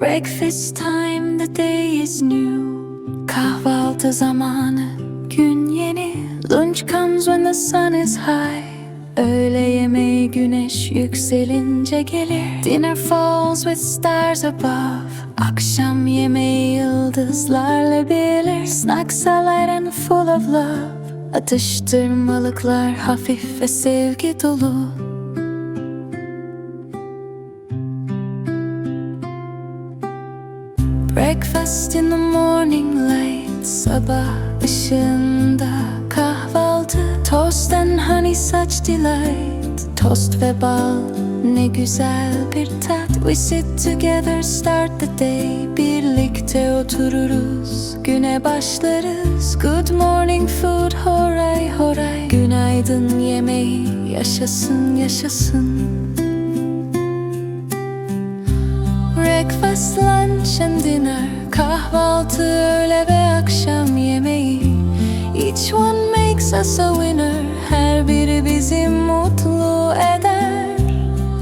Breakfast time, the day is new. Kahvaltı zamanı, gün yeni. Lunch comes when the sun is high. Öğle yemeği güneş yükselince gelir. Dinner falls with stars above. Akşam yemeği yıldızlarla bilir. Snacks are light and full of love. Atıştırmalıklar hafif ve sevgi dolu. Breakfast in the morning light Sabah ışığında kahvaltı Toast and honey such delight. Tost ve bal ne güzel bir tat. We sit together start the day. Birlikte otururuz güne başlarız. Good morning food horay horay. Günaydın yemeği yaşasın yaşasın lunch and dinner Kahvaltı, öğle ve akşam yemeği. Each one makes us a winner Her biri bizi mutlu eder.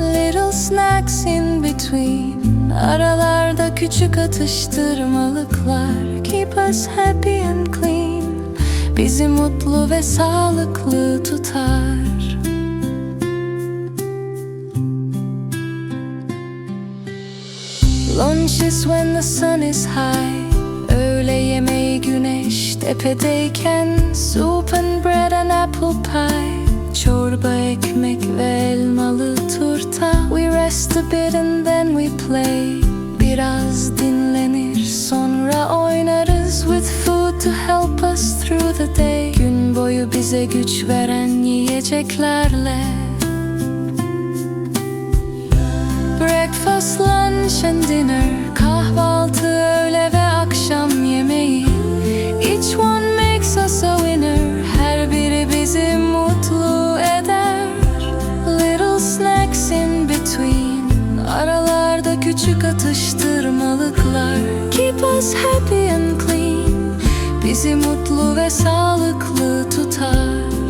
Little snacks in between Aralarda küçük atıştırmalıklar. Keep us happy and clean Bizi mutlu ve sağlıklı tutar Lunch is when the sun is high. Öğle yemeği güneş tepedeyken Soup and bread and apple pie. Çorba, ekmek ve elmalı turta. We rest a bit and then we play. Biraz dinlenir sonra oynarız With food to help us through the day. Gün boyu bize güç veren yiyeceklerle lunch and dinner Kahvaltı, öğle ve akşam yemeği. Each one makes us a winner Her biri bizi mutlu eder. Little snacks in between Aralarda küçük atıştırmalıklar. Keep us happy and clean Bizi mutlu ve sağlıklı tutar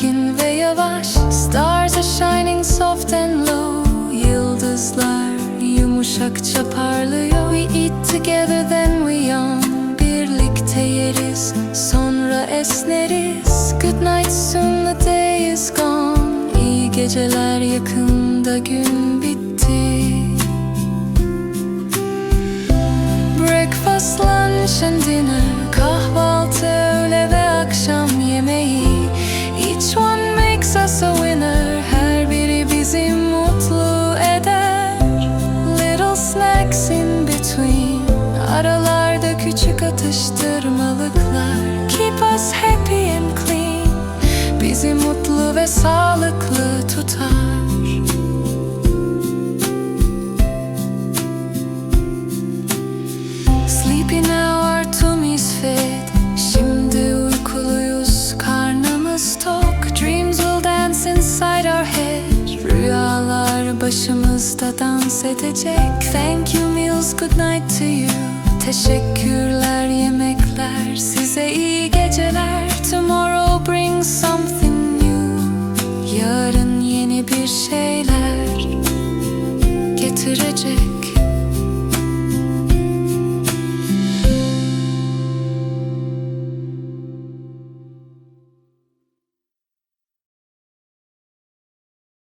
sakin ve yavaş. Stars are shining soft and low. Yıldızlar yumuşakça parlıyor We eat together then we yawn. Birlikte yeriz sonra esneriz. Good night soon the day is gone. İyi geceler yakında gün bitti. Breakfast, lunch and dinner. Kahvaltı, atıştırmalıklar Keep us happy and clean. Bizi mutlu ve sağlıklı tutar. Sleepy now our tummy's fed. Şimdi uykuluyuz karnımız tok. Dreams will dance inside our head. Rüyalar başımızda dans edecek. Thank you meals. Good night to you. Teşekkürler bir şeyler getirecek